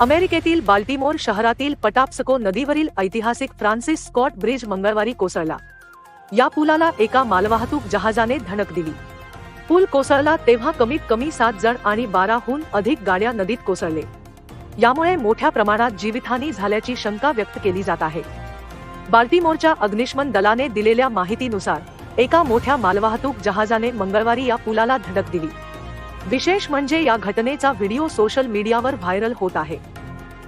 अमेरिकेतील बाल्टिमोर शहरातील पटाप्सको नदीवरील ऐतिहासिक फ्रान्सिस स्कॉट ब्रिज मंगळवारी कोसळला. या पुलाला एका मालवाहतूक जहाजाने धडक दिली. पूल कोसळला तेव्हा कमीत कमी सात जण आणि बाराहून अधिक गाड्या नदीत कोसळले. यामुळे मोठ्या प्रमाणात जीवितहानी झाल्याची शंका व्यक्त केली जात आहे. बाल्टिमोरच्या अग्निशमन दलाने दिलेल्या माहितीनुसार एका मोठ्या मालवाहतूक जहाजाने मंगळवारी या पुलाला धडक दिली. विशेष म्हणजे या घटनेचा व्हिडिओ सोशल मीडियावर व्हायरल होत आहे.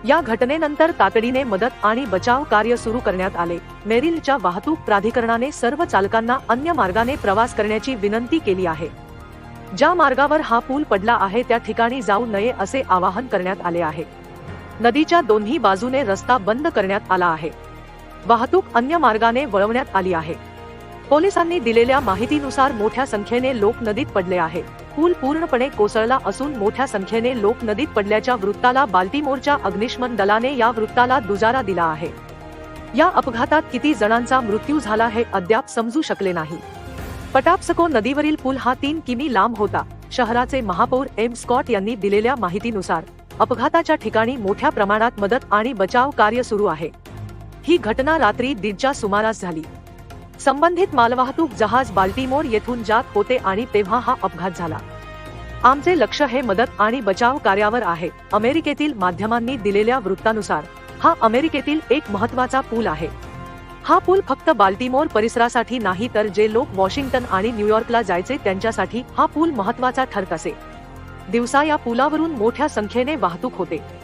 या घटनेनंतर तातडीने मदत आणि बचाव कार्य सुरू करण्यात आले. मेरिलच्या वाहतूक प्राधिकरणाने सर्व चालकांना अन्य मार्गाने प्रवास करण्याची विनंती केली आहे. ज्या मार्गावर हा पूल पडला आहे त्या ठिकाणी जाऊ नये असे आवाहन करण्यात आले आहे. नदीच्या दोन्ही बाजूने रस्ता बंद करण्यात आला आहे. वाहतूक अन्य मार्गाने वळवण्यात आली आहे. पोलिसांनी दिलेल्या माहितीनुसार मोठ्या संख्येने लोक नदीत पडले आहे पूल पूर्णपणे कोसळला असून मोठ्या संख्येने लोक नदीत पडल्याच्या वृत्ताला बाल्टीमोरच्या अग्निशमन दलाने या वृत्ताला दुजारा दिला आहे. या अपघातात किती जणांचा मृत्यू झाला हे अद्याप समजू शकले नाही. पटापसको नदीवरील पूल हा तीन किमी लांब होता. शहराचे महापौर एम. स्कॉट यांनी दिलेल्या माहितीनुसार अपघाताच्या ठिकाणी मोठ्या प्रमाणात मदत आणि बचाव कार्य सुरू आहे. ही घटना रात्री दीडच्या सुमारास झाली. संबंधित मालवाहतूक जहाज बाल्टिमोर येथून जात होते आणि तेव्हा हा अपघात झाला. आमचे लक्ष हे मदत आणि बचाव कार्यावर आहे. अमेरिकेतील माध्यमांनी दिलेल्या वृत्तानुसार हा अमेरिकेतील एक महत्त्वाचा पूल आहे. हा पूल फक्त बाल्टिमोर परिसरासाठी नाही तर जे लोक वॉशिंग्टन आणि न्यूयॉर्कला जायचे त्यांच्यासाठी हा पूल महत्त्वाचा ठरत असे. दिवसा या पुलावरून मोठ्या संख्येने वाहतूक होते.